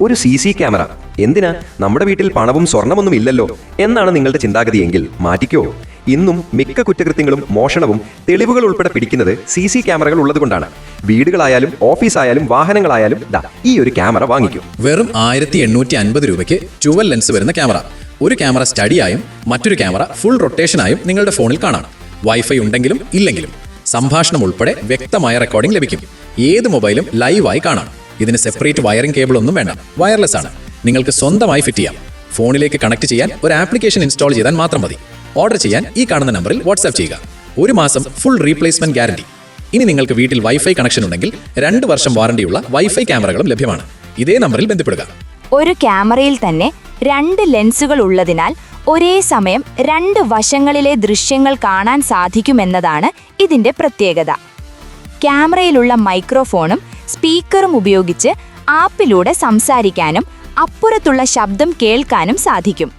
ഒരു C C camera എന്തിനാ? നമ്മുടെ വീട്ടിൽ പണവും സ്വർണമൊന്നും ഇല്ലല്ലോ എന്നാണ് നിങ്ങളുടെ ചിന്താഗതി എങ്കിൽ മാറ്റിക്കോ. ഇന്നും മിക്ക കുറ്റകൃത്യങ്ങളും മോഷണവും തെളിവുകൾ ഉൾപ്പെടെ പിടിക്കുന്നത് സി സി ക്യാമറകൾ ഉള്ളതുകൊണ്ടാണ്. വീടുകളായാലും ഓഫീസായാലും വാഹനങ്ങളായാലും ഈ ഒരു ക്യാമറ വാങ്ങിക്കും. വെറും ആയിരത്തി എണ്ണൂറ്റി അൻപത് രൂപയ്ക്ക് ട്വൽ ലെൻസ് വരുന്ന ക്യാമറ ഒരു ക്യാമറ സ്റ്റഡിയായും മറ്റൊരു ക്യാമറ ഫുൾ റൊട്ടേഷനായും നിങ്ങളുടെ ഫോണിൽ കാണാം. വൈഫൈ ഉണ്ടെങ്കിലും ഇല്ലെങ്കിലും സംഭാഷണം ഉൾപ്പെടെ വ്യക്തമായ റെക്കോർഡിംഗ് ലഭിക്കും. ഏത് മൊബൈലും ലൈവായി കാണാം. ഇതിന് സെപ്പറേറ്റ് വയറിംഗ് കേബിൾ ഒന്നും വേണ്ട. വയർലെസ് ആണ്. നിങ്ങൾക്ക് സ്വന്തമായി ഫിറ്റ് ചെയ്യാം. ഫോണിലേക്ക് കണക്ട് ചെയ്യാൻ ഒരു ആപ്ലിക്കേഷൻ ഇൻസ്റ്റാൾ ചെയ്താൽ മാത്രം മതി. ഓർഡർ ചെയ്യാൻ ഈ കാണുന്ന നമ്പറിൽ വാട്സ്ആപ്പ് ചെയ്യുക. ഒരു മാസം ഫുൾ റീപ്ലേസ്മെന്റ് ഗ്യാരണ്ടി ഇനി നിങ്ങൾക്ക് വീട്ടിൽ വൈഫൈ കണക്ഷൻ ഉണ്ടെങ്കിൽ രണ്ട് വർഷം വാറണ്ടിയുള്ള വൈഫൈ ക്യാമറകളും ലഭ്യമാണ്. ഇതേ നമ്പറിൽ ബന്ധപ്പെടുക. ഒരു ക്യാമറയിൽ തന്നെ രണ്ട് ലെൻസുകൾ ഉള്ളതിനാൽ ഒരേ സമയം രണ്ട് വശങ്ങളിലെ ദൃശ്യങ്ങൾ കാണാൻ സാധിക്കുമെന്നതാണ് ഇതിന്റെ പ്രത്യേകത. ക്യാമറയിലുള്ള മൈക്രോഫോണും സ്പീക്കറും ഉപയോഗിച്ച് ആപ്പിലൂടെ സംസാരിക്കാനും അപ്പുറത്തുള്ള ശബ്ദം കേൾക്കാനും സാധിക്കും.